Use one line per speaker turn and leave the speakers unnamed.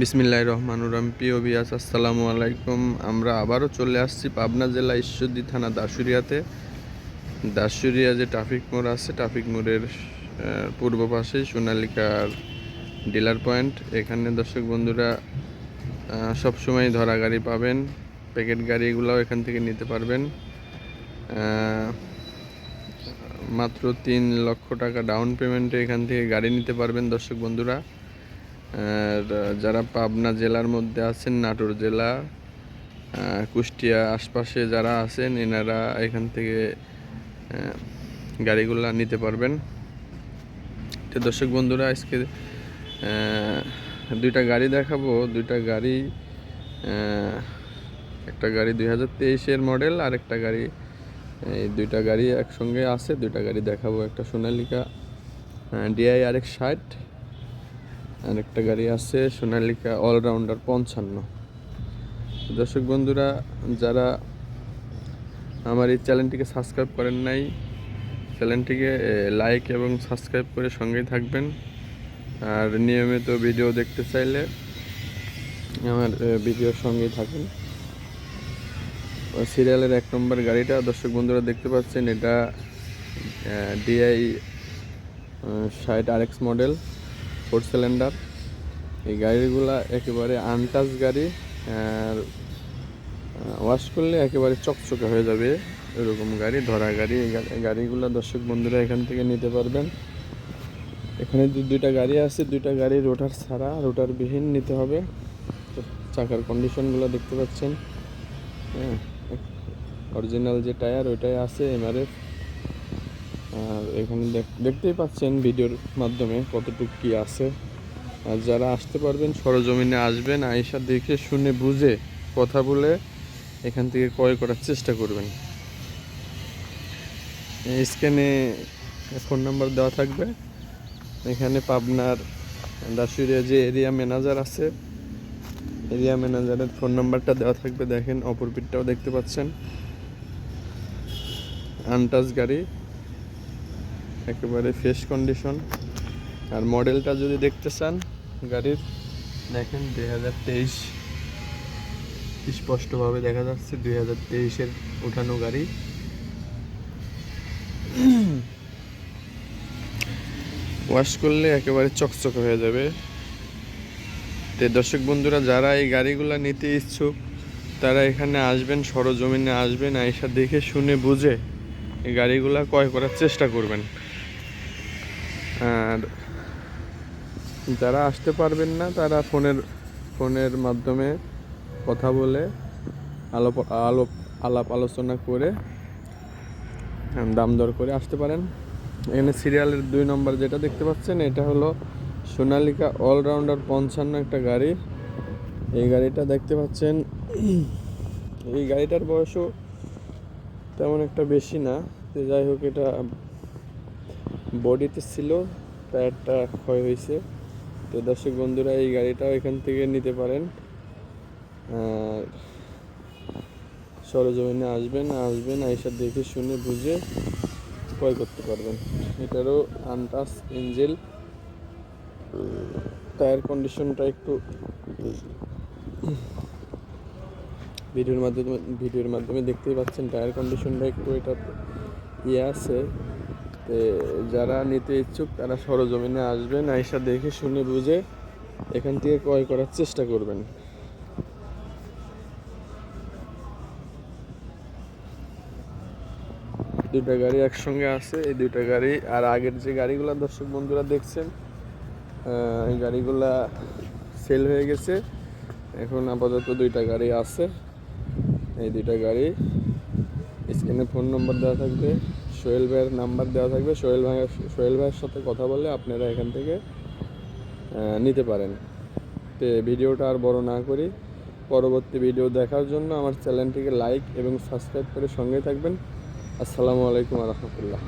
বিসমিল্লাহ রহমানুর রহিম। প্রিয় বিয়াস আসসালামু আলাইকুম। আমরা আবারও চলে আসছি পাবনা জেলা ঈশ্বরদী থানা দাসুরিয়াতে দাসুরিয়া যে ট্রাফিক মোড় আছে, ট্রাফিক মোড়ের পূর্ব পাশে সোনালিকার ডিলার পয়েন্ট। এখানে দর্শক বন্ধুরা সব সময় ধরা গাড়ি পাবেন। প্যাকেট গাড়িগুলোও এখান থেকে নিতে পারবেন। মাত্র তিন লক্ষ টাকা ডাউন পেমেন্টে এখান থেকে গাড়ি নিতে পারবেন দর্শক বন্ধুরা। যারা পাবনা জেলার মধ্যে আছেন, নাটোর জেলা কুষ্টিয়া আশপাশে যারা আছেন, এনারা এখান থেকে গাড়িগুলো নিতে পারবেন। তো দর্শক বন্ধুরা, আজকে দুইটা গাড়ি দেখাবো। দুইটা গাড়ি একটা গাড়ি দুই হাজার তেইশের মডেল আর একটা গাড়ি, এই দুইটা গাড়ি একসঙ্গে আছে। দুইটা গাড়ি দেখাবো একটা সোনালিকা ডিআই আর এক ষাট। আর একটা গাড়ি আছে, সোনালিকা অলরাউন্ডার পঞ্চান্ন। দর্শক বন্ধুরা, যারা আমার এই চ্যানেলটিকে সাবস্ক্রাইব করেন নাই, চ্যানেলটিকে লাইক এবং সাবস্ক্রাইব করে সঙ্গেই থাকবেন। আর নিয়মিত ভিডিও দেখতে চাইলে আমার ভিডিওর সঙ্গেই থাকুন। সিরিয়ালের এক নম্বর গাড়িটা, দর্শক বন্ধুরা দেখতে পাচ্ছেন, এটা ডিআই ষাট R X model four cylinder. এই গাড়িগুলা একেবারে আনটাচ গাড়ি, আর ওয়াশ করলে একেবারে চকচকে হয়ে যাবে এরকম গাড়ি, ধরা গাড়ি। এই গাড়িগুলো দর্শক বন্ধুরা এখান থেকে নিতে পারবেন। এখানে দুইটা গাড়ি আছে, দুইটা গাড়ি রোটার ছাড়া, রোটার বিহীন নিতে হবে। চাকার কন্ডিশনগুলো দেখতে পাচ্ছেন। হ্যাঁ অরিজিনাল যে টায়ার, ওইটাই আছে এমআরএফ আর এখানে দেখ- দেখতেই পাচ্ছেন ভিডিওর মাধ্যমে কতটুকু কি আছে। আর যারা আসতে পারবেন, সরজমিনে আসবেন আইসা দেখে শুনে বুঝে কথা বলে এখান থেকে ক্রয় করার চেষ্টা করবেন। স্ক্যানে ফোন নাম্বার দেওয়া থাকবে। এখানে পাবনার দাসুরিয়া যে এরিয়া ম্যানেজার আছে, এরিয়া ম্যানেজারের ফোন নাম্বারটা দেওয়া থাকবে। দেখেন অপরপিটটাও দেখতে পাচ্ছেন। আনটাচ গাড়ি। একেবারে ফ্রেশ কন্ডিশন আর মডেলটা যদি দেখতে চান গাড়ির, দেখেন দুই হাজার তেইশ। স্পষ্টভাবে দেখা যাচ্ছে দুই হাজার তেইশের উঠানো গাড়ি। ওয়াশ করলে একেবারে চকচকে হয়ে যাবে। তো দর্শক বন্ধুরা, যারা এই গাড়িগুলো নিতে ইচ্ছুক, তারা এখানে আসবেন, সরজমিনে আসবেন, আইসা দেখে শুনে বুঝে এই গাড়িগুলো ক্রয় করার চেষ্টা করবেন। আর যারা আসতে পারবেন না, তারা ফোনের ফোনের মাধ্যমে কথা বলে আলোপ আলোপ, আলাপ আলোচনা করে দাম দর করে আসতে পারেন। এখানে সিরিয়ালের দুই নম্বর যেটা দেখতে পাচ্ছেন, এটা হলো সোনালিকা অলরাউন্ডার পঞ্চান্ন একটা গাড়ি। এই গাড়িটা দেখতে পাচ্ছেন, এই গাড়িটার বয়সও তেমন একটা বেশি না। যাই হোক, এটা বডিতে ছিল টায়ারটা ক্ষয় হয়েছে। তো দর্শক বন্ধুরা, এই গাড়িটাও এখান থেকে নিতে পারেন। আর সরজমিনে আসবেন আসবেন, আইসা দেখে শুনে বুঝে ক্রয় করতে পারবেন। এটারও আনটাস এঞ্জেল। টায়ার কন্ডিশনটা একটু ভিডিওর মাধ্যমে ভিডিওর মাধ্যমে দেখতেই পাচ্ছেন, টায়ার কন্ডিশনটা একটু এটা ইয়ে আছে। তো যারা নিতে ইচ্ছুক, তারা সরজমিনে আসবেন, আইসা দেখে শুনে বুঝে এখান থেকে ক্রয় করার চেষ্টা করবেন। দুইটা গাড়ি একসঙ্গে আছে, এই দুইটা গাড়ি আর আগের যে গাড়িগুলো দর্শক বন্ধুরা দেখছেন এই গাড়িগুলা সেল হয়ে গেছে। এখন আপাতত দুইটা গাড়ি আছে। এই দুইটা গাড়ি স্ক্রিনে ফোন নম্বর দেওয়া থাকবে। সোহেল ভাইয়ের নাম্বার দেওয়া থাকবে। সোহেল ভাইয়ের সোহেল ভাইয়ের সাথে কথা বলে আপনারা এখান থেকে নিতে পারেন। তো ভিডিওটা আর বড় না করি। পরবর্তী ভিডিও দেখার জন্য আমার চ্যানেলটিকে লাইক এবং সাবস্ক্রাইব করে সঙ্গে থাকবেন। আসসালামু আলাইকুম রহমতুল্লাহ।